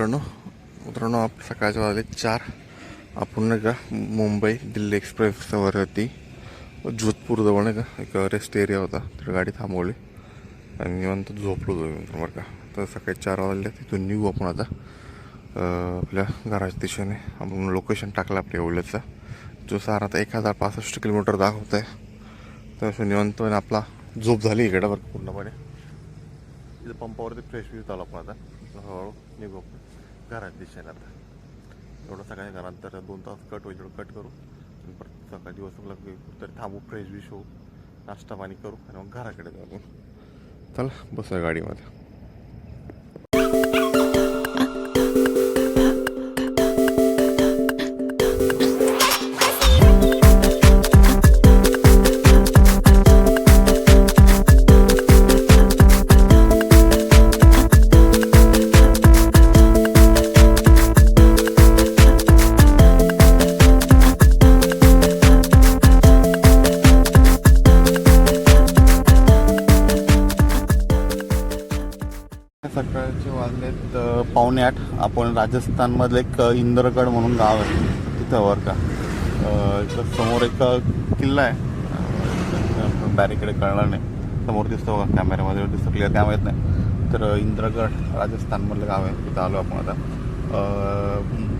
मित्रांनो मित्रांनो आप सकाळच्या वाजले चार. आपण नाही का मुंबई दिल्ली एक्सप्रेसवरती जोधपूरजवळ नाही का एक रेस्ट एरिया होता. तिथे गाडी थांबवली. आणि निवांत झोपलो होतो मी बरं का. तर सकाळी चार वाजले तिथून निघू आपण आता. आपल्या घराच्या दिशेने. आपण लोकेशन टाकलं आपल्या एवढ्याचा जो सारा आता एक हजार पासष्ट किलोमीटर दाखवत आहे तर असं निवांत आपला झोप झाली इकडं बरं पूर्णपणे. इथं पंपावरती फ्रेश व्यू चालू आपण आता. हळूहळू निघू आपण. घरात दिशेने आता एवढं सकाळी घरात दोन तास कट होईल तेवढं कट करू. आणि परत सकाळी दिवस लागले तरी थांबू फ्रेश विश होऊ. नाश्ता पाणी करू आणि मग घराकडे जाऊ. आपण. चला बसूया गाडीमध्ये. आपण राजस्थानमधलं एक इंद्रगड म्हणून गाव आहे. तिथं वर का? इथं समोर एक किल्ला आहे. बॅरिकेड कळणार नाही. समोर दिसतो बघा कॅमेऱ्यामध्ये दिसतो क्लिअर काय माहीत नाही. तर इंद्रगड राजस्थानमधलं गाव आहे. तिथं आलो आपण आता.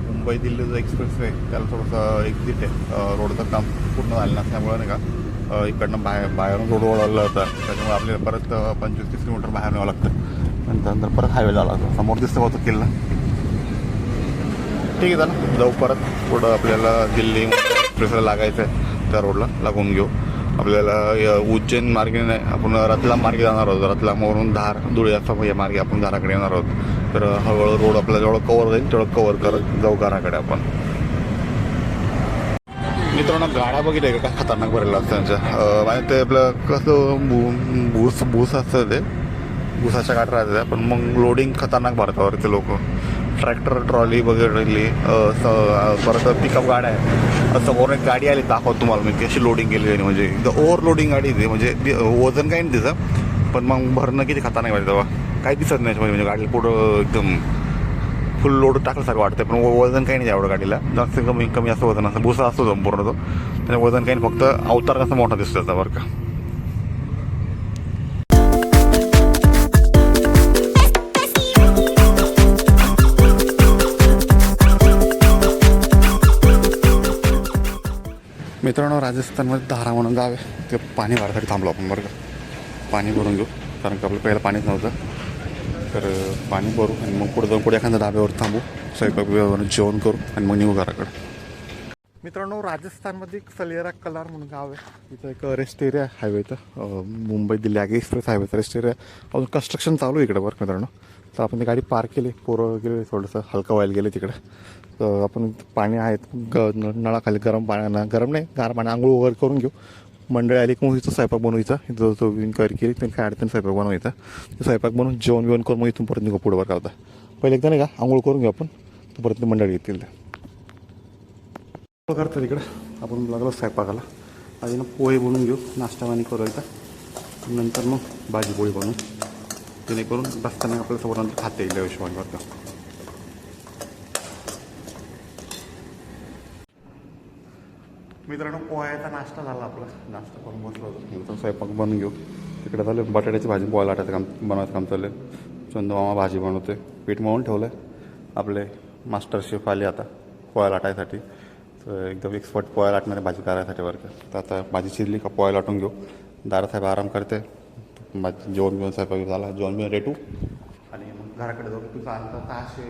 मुंबई दिल्लीचा एक्सप्रेस वे त्याला थोडंसं एक्झिट आहे. रोडचं काम पूर्ण झालं नसल्यामुळे नाही का इकडनं बाहेर बाहेरून रोड ओढवला होता. त्याच्यामुळे आपल्याला परत पंचवीस तीस किलोमीटर बाहेर न्यावं लागतं. आणि त्यानंतर परत हायवे जावं लागतं. समोर दिसतं होतं किल्ला. ठीक आहे चला. जाऊ परत. पुढं आपल्याला दिल्ली एक्सप्रेसला लागायचं आहे त्या रोडला लागून घेऊ. आपल्याला उज्जैन मार्गे नाही आपण रतलाम मार्गे जाणार आहोत. रतलामवरून धार धुळे असं या मार्गे आपण घराकडे येणार आहोत. तर हळूहळू रोड आपल्याला जेवढं कवर जाईल तेवढं कवर करत जाऊ घराकडे आपण. मित्रांनो गाड्या बघितल्या का? काय खतरनाक भरलेलं असतं त्यांच्या. अं, म्हणजे ते आपलं कसं भू- भूस भूस असतं ते. भुसाच्या गाठ राहतात पण मग लोडिंग खतरनाक भरतावर ते लोक. ट्रॅक्टर ट्रॉली वगैरे परत पिकअप गाड्या आहे समोर एक गाडी आली दाखवत तुम्हाला मी कशी लोडिंग केली आहे म्हणजे ओव्हर लोडिंग गाडी आहे म्हणजे वजन काही नाही तिचं पण मग भरणं किती खाता नाही वाटतं तेव्हा काही दिसत नाही म्हणजे गाडीला पुढं एकदम फुल लोड टाकल्यासारखं वाटतं पण वजन काही नाही एवढं गाडीला. जास्त कमी कमी असं वजन असं भुसा असतो संपूर्ण तो त्याने वजन काही नाही फक्त अवतार कसं मोठा दिसतो त्याचा बरं का. मित्रांनो राजस्थानमध्ये धारा म्हणून गाव आहे. ते पाणी भरासाठी थांबलो आपण बरं का. पाणी भरून घेऊ कारण की आपलं पहिलं पाणीच नव्हतं. तर पाणी भरू आणि मग पुढे जाऊन पुढे एखाद्या धाब्यावर थांबू स्वयंपाक वेळेवर जेवण करू आणि मग निघू घराकडे. मित्रांनो राजस्थानमध्ये एक सलियरा कलार म्हणून गाव आहे. इथं एक रेस्ट एरिया हायवेचं मुंबई दिल्ली आगे एक्सप्रेस हायवेचं रेस्ट एरिया अजून कन्स्ट्रक्शन चालू आहे इकडे बरं मित्रांनो. तर आपण ती गाडी पार्क केली पोरं गेले थोडंसं हलका व्हायला गेले तिकडे. तर आपण पाणी आहेत ग नळाखाली गरम पाण्यानं गरम नाही गार पाणी आंघोळ वगैरे करून घेऊ. मंडळी आली की मग इथं स्वयंपाक बनवायचा इथं. तो इन्क्वायरी केली त्यांनी काय अडचण स्वयंपाक बनवायचा ते स्वयंपाक बनवून जेवण बिवण करून मग इथून परत निघू पुढे करता. पहिले एकदा नाही का आंघोळ करून घेऊ आपण. तर परत मंडळी येतील. ते करतो तिकडे आपण लागलो स्वयंपाकाला. आधी ना पोहे बनवून घेऊ नाश्ता पाणी करायचा नंतर मग भाजी पोळी बनवू. जेणेकरून रस्त्याने आपल्याला सोबत खाता येईल बरं का. मित्रांनो पोह्याचा नाश्ता झाला आपला. नाश्ता करून बसलो होतो. स्वयंपाक बनवून घेऊ. तिकडे झालं बटाट्याची भाजी पोहायला काम बनवायचं काम चाललं चंद मामा भाजी बनवते पीठ मळून ठेवलं आहे आपले मास्टर शेफ आले आता पोळ्या लाटायसाठी. तर एकदम एक्सपर्ट पोळ्या लाटणारे भाजी करायसाठी बरं का. तर आता भाजी शिजली का पोळ्या लाटून घेऊ. दारासाहेब आराम करते. भाजी जेवण बिवण स्वयंपाक झाला जेवण बिवण रेटू आणि मग घराकडे जाऊ तुझं अंतर सहाशे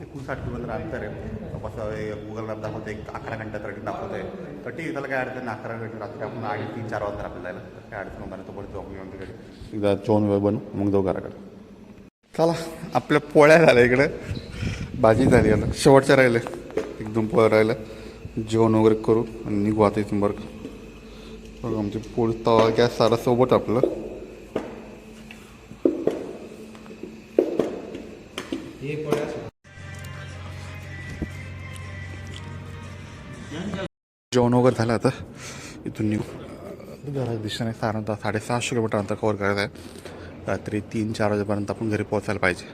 एकोणसाठ किलोमीटर अंतर आहे. कसं गुगल मॅप दाखवते एक अकरा घंटा तरी दाखवत आहे तर ठीक आहे त्याला काय अडचण नाही अकरा घंटे रात्री आपण आधी तीन चार वाजता आपल्याला जायला काय अडचण होणार तोपर्यंत जाऊ मी तिकडे. एकदा जेवण वेळ बनू मग जाऊ घराकडे. चला आपल्या पोळ्या झाल्या इकडे. भाजी झाली आता. शेवटच्या राहिले एकदम पोळ्या राहिल्या. जेवण वगैरे करू आणि निघू आता इथून बरं. बघा आमची पोळी तवा गॅस सारा सोबत आपलं जेवण वगैरे झालं आता इथून निघू घराच्या दिशेने साधारणतः साडेसहाशे किलोमीटर अंतर कवर करायचं आहे रात्री तीन चार वाजेपर्यंत आपण घरी पोहोचायला पाहिजे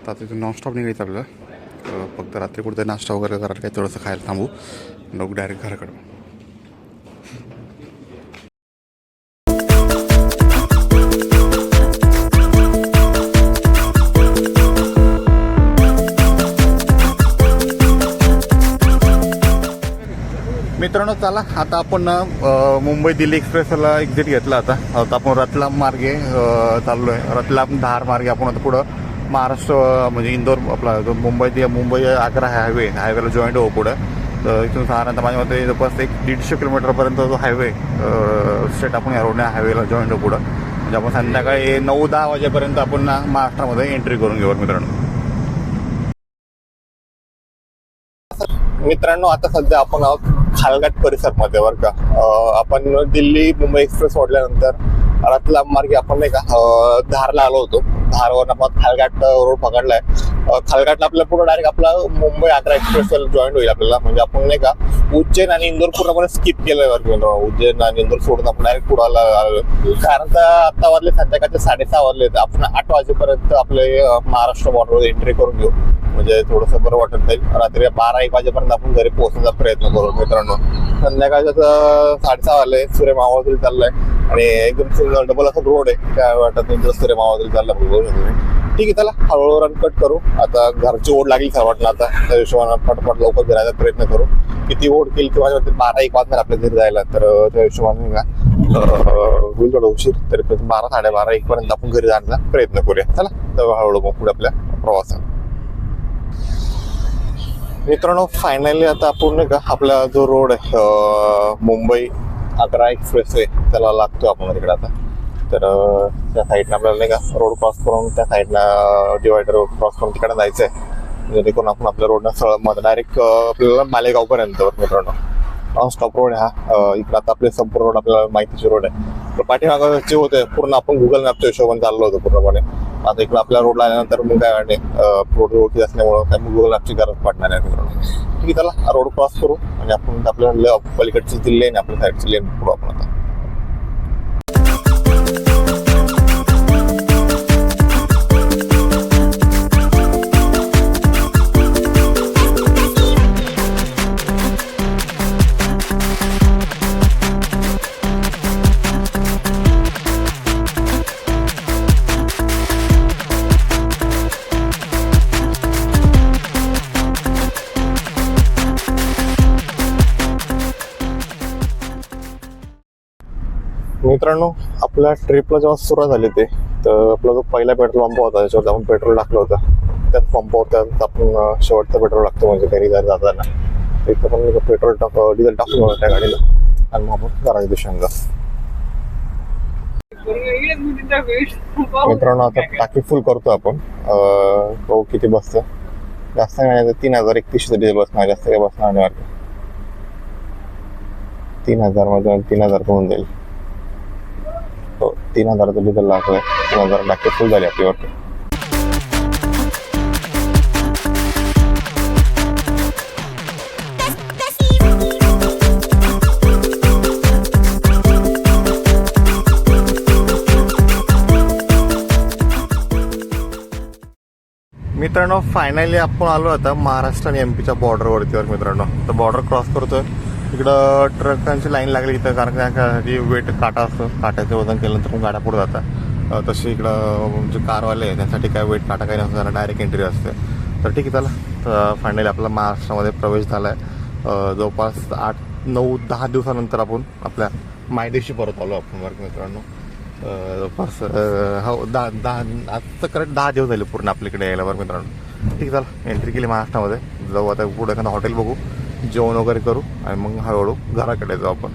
आता इथून नॉनस्टॉप निघायचं आपल्याला फक्त रात्री कुठे नाश्ता वगैरे करायला काही थोडंसं खायला थांबू मग डायरेक्ट घराकडं चला आता आपण मुंबई दिल्ली एक्सप्रेसला एक्झिट घेतला आता. आता आपण रतलाम मार्गे चाललोय. चाललो आहे रतलाम धार मार्गे आपण आता पुढं महाराष्ट्र म्हणजे इंदोर आपला जो मुंबई ते मुंबई आग्रा हायवे हायवेला जॉईंट हो पुढं. तर इथून साधारणतः माझ्या मते जवळपास एक दीडशे किलोमीटरपर्यंत जो हायवे स्टेट आपण या रोडने हायवेला जॉईंट हो पुढं. म्हणजे आपण संध्याकाळी नऊ दहा वाजेपर्यंत आपण ना महाराष्ट्रामध्ये एंट्री करून घेऊ मित्रांनो. मित्रांनो आता सध्या आपण आहोत खालघाट परिसरमध्ये बरं का. आपण दिल्ली मुंबई एक्सप्रेस सोडल्यानंतर रतलाम मार्गे आपण नाही का धारला आलो होतो. धारवरून आपण खालघाट रोड पकडलाय. खालघाटला आपल्याला पुढे डायरेक्ट आपला मुंबई आग्रा एक्सप्रेस जॉईन होईल आपल्याला. म्हणजे आपण नाही का उज्जैन आणि इंदोर पूर्णपणे स्किप केलंय बरं उज्जैन आणि इंदोर सोडून आपण डायरेक्ट पुढाला कारण तर आता वाजले संध्याकाळचे साडेसहा वाजले आपण आठ वाजेपर्यंत आपले महाराष्ट्र बॉर्डर एंट्री करून घेऊ. म्हणजे थोडंसं बरं वाटत जाईल. रात्री बारा एक वाजेपर्यंत आपण घरी पोहोचण्याचा प्रयत्न करू मित्रांनो. संध्याकाळचं साडेसहा वाजले. सूर्य मावळतील चाललाय. आणि एकदम डबल असं रोड आहे. काय वाटत नाही सूर्य मावळतील चालला बघू. शकतो ठीक आहे चला. हळूहळू रन कट करू. आता घरची ओढ लागली खरं वाटलं आता? त्या हिशोबानं फटफट लवकर फिरायचा प्रयत्न करू. किती ओढ केली किंवा बारा एक वाजणार आपल्या घरी जायला तर त्या हिशोबाने का होईल थोडं उशीर. तरी पण बारा साडेबारा एक पर्यंत आपण घरी जाण्याचा प्रयत्न करूया. चला तर हळूहळू मग पुढे आपल्या प्रवासात. मित्रांनो फायनली आता आपण का आपला जो रोड आहे मुंबई अकरा एक्सप्रेस वे त्याला लागतो आपण तिकडे आता. तर त्या साईडनं आपल्याला नाही का रोड क्रॉस करून त्या साईडनं डिवायडर क्रॉस करून तिकडे जायचं आहे जेणेकरून आपण आपल्या रोडनं सरळमध्ये डायरेक्ट आपल्याला मालेगावपर्यंत ऑन स्टॉप रोड हा. इकडं आता आपले संपूर्ण रोड आपल्याला माहितीचे रोड आहे. तर पाठीमागं जे होते पूर्ण आपण गुगल मॅपच्या हिशोबाने चाललो होतो पूर्णपणे. आता इकडं आपल्या रोडला आल्यानंतर मग काय वाटते रोड ओळखी असल्यामुळं काय मग गुगल मॅपची गरज पडणार आहे मित्रांनो. ठीक आहे चला रोड क्रॉस करू आणि आपण आपल्या पलीकडची ती लेन आपल्या साईडची लेन पुढं आपण आता. मित्रांनो आपल्या ट्रिपला जेव्हा सुरुवात झाली ते तर आपला जो पहिला पेट्रोल पंप होता त्याच्यावर आपण पेट्रोल टाकलं होतं त्याच पंपावर त्यात आपण शेवटचं पेट्रोल टाकतो म्हणजे घरी जायला जाताना. एक आपण पेट्रोल टाक डिझेल टाकून होतं त्या गाडीला. आणि मग आपण घराच्या दिशेने मित्रांनो आता टाकी फुल करतो आपण. तो बघू किती बसतं. जास्त नाही तीन हजार एकतीसशे डिझेल बसणार जास्त काही बसणार नाही वाटतं. तीन हजारमध्ये तीन हजार होऊन जाईल तीन हजाराचं डिझेल लागतोय तीन हजार टाकी फुल झाली आपली वाटतं मित्रांनो फायनली आपण आलो आता महाराष्ट्र आणि एम पीच्या बॉर्डरवरती मित्रांनो तर बॉर्डर क्रॉस करतोय. इकडं ट्रकांची लाईन लागली इथं कारण त्यासाठी वेट काटा असतो. काट्याचं वजन केल्यानंतर पण गाड्या पुढे जातात. तशी इकडं जे कारवाले आहे काय वेट काटा काही नसतं डायरेक्ट एंट्री असते. तर ठीक आहे चला. तर फायनली आपला महाराष्ट्रामध्ये प्रवेश झाला आहे जवळपास आठ नऊ दहा दिवसानंतर आपण आपल्या मायदेशी परत आलो आपण वर्ग मित्रांनो. जवळपास हो दहा दहा आता करेक्ट दहा दिवस झाले पूर्ण आपल्याकडे यायला वर्ग मित्रांनो. ठीक आहे चला. एंट्री केली महाराष्ट्रामध्ये. जाऊ आता पुढे एखादं हॉटेल बघू. जेवण वगैरे करू आणि मग हळूहळू घराकडे जाऊ आपण.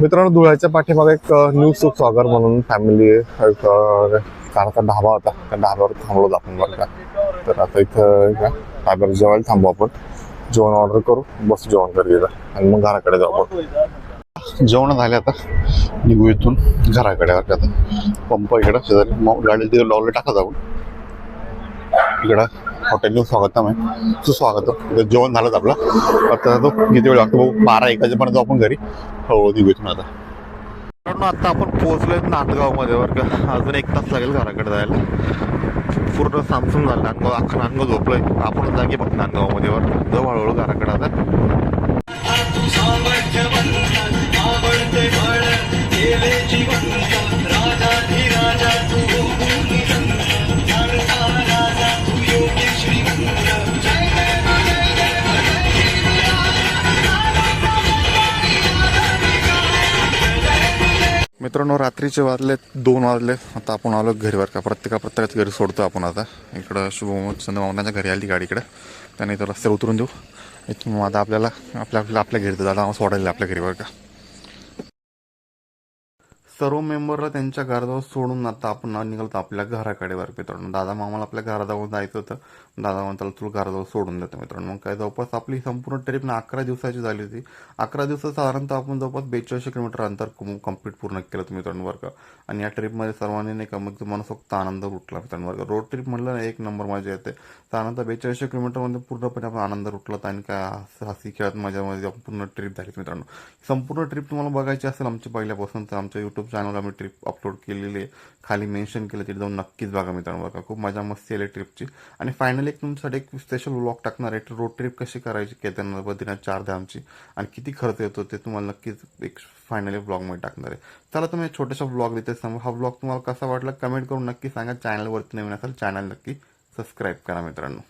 मित्रांनो धुळ्याच्या पाठीमागे एक न्यू सुख सागर म्हणून फॅमिली एक कारचा ढाबा होता त्या ढाब्यावर थांबलो आपण बरं का. तर आता इथं का ढाब्यावर जेवायला थांबू आपण. जेवण ऑर्डर करू बस जेवण करू आणि मग घराकडे जाऊ आपण. जेवण झाले आता. निघू इथून घराकडे आता. पंप इकडं शेजारी. मग गाडी तिथे टाका जाऊन इकडं. हॉटेलचं स्वागतम आहे. सुस्वागतम इथं जेवण झालंच आपलं. आता तो किती वेळ लागतो भाऊ बारा एक वाजेपर्यंत जाऊ आपण घरी. हो निघू इथून आता. मित्रांनो आता आपण पोहोचलोय नांदगावमध्ये बरं का. अजून एक तास लागेल घराकडे जायला. पूर्ण सामसूम झालं. नांदगाव अख्खं नांदगाव झोपलंय. आपण जागे बघ नांदगावमध्ये वर जाऊ हळूहळू घराकडे आता. मित्रांनो रात्रीचे वाजले दोन वाजले. आता आपण आलो घरी का? प्रत्येका प्रत्येकाच्या घरी सोडतो आपण आता. इकडं शुभम चंद्रमावनाच्या घरी आली गाडी इकडं. त्याने इथं रस्त्यावर उतरून देऊ. इथून मग आता आपल्याला आपल्या आपल्या आपल्या घरी दादा सोडायला आपल्या घरी का? सर्व मेंबरला त्यांच्या घराजवळ सोडून आता आपण निघालो आपल्या घराकडे वर मित्रांनो. दादा मामाला आपल्या घराजवळ जायचं होतं. दादा म्हणताला तुला घराजवळ सोडून देतो मित्रांनो. मग काय जवळपास आपली संपूर्ण ट्रिप ना अकरा दिवसाची झाली होती. अकरा दिवसात साधारणतः आपण जवळपास बेचाळीसशे किलोमीटर अंतर कंप्लीट पूर्ण केलं होतं मित्रांनो बरं का आणि या ट्रिपमध्ये सर्वांनी नाही का मग मनसोक्त आनंद लुटला मित्रांनो बरं का रोड ट्रिप म्हणलं ना एक नंबर मजा येते. साधारणतः बेचाळीसशे किलोमीटरमध्ये पूर्णपणे आपण आनंद लुटला आणि काय हसी खेळत मजामध्ये आपण पूर्ण ट्रिप झाली मित्रांनो. संपूर्ण ट्रिप तुम्हाला बघायची असेल आमची पहिल्यापासून तर आमच्या युट्यूब चॅनलला आम्ही ट्रिप अपलोड केलेली आहे. खाली मेन्शन केलं तिथे जाऊन नक्कीच बघा मित्रांनो बघा खूप मजा मस्ती आली ट्रिपची आणि फायनली एक तुमच्यासाठी एक स्पेशल व्लॉग टाकणार आहे. रोड ट्रिप कशी करायची? केदारनाथ बद्रीनाथ चार धामची. आणि किती खर्च येतो ते तुम्हाला नक्कीच एक फायनली ब्लॉगमध्ये टाकणार आहे. चला तुम्ही छोट्याशा ब्लॉग देते समोर हा ब्लॉग तुम्हाला कसा वाटला? कमेंट करून नक्की सांगा. चॅनलवरती नवीन असाल चॅनल नक्की सबस्क्राईब करा मित्रांनो.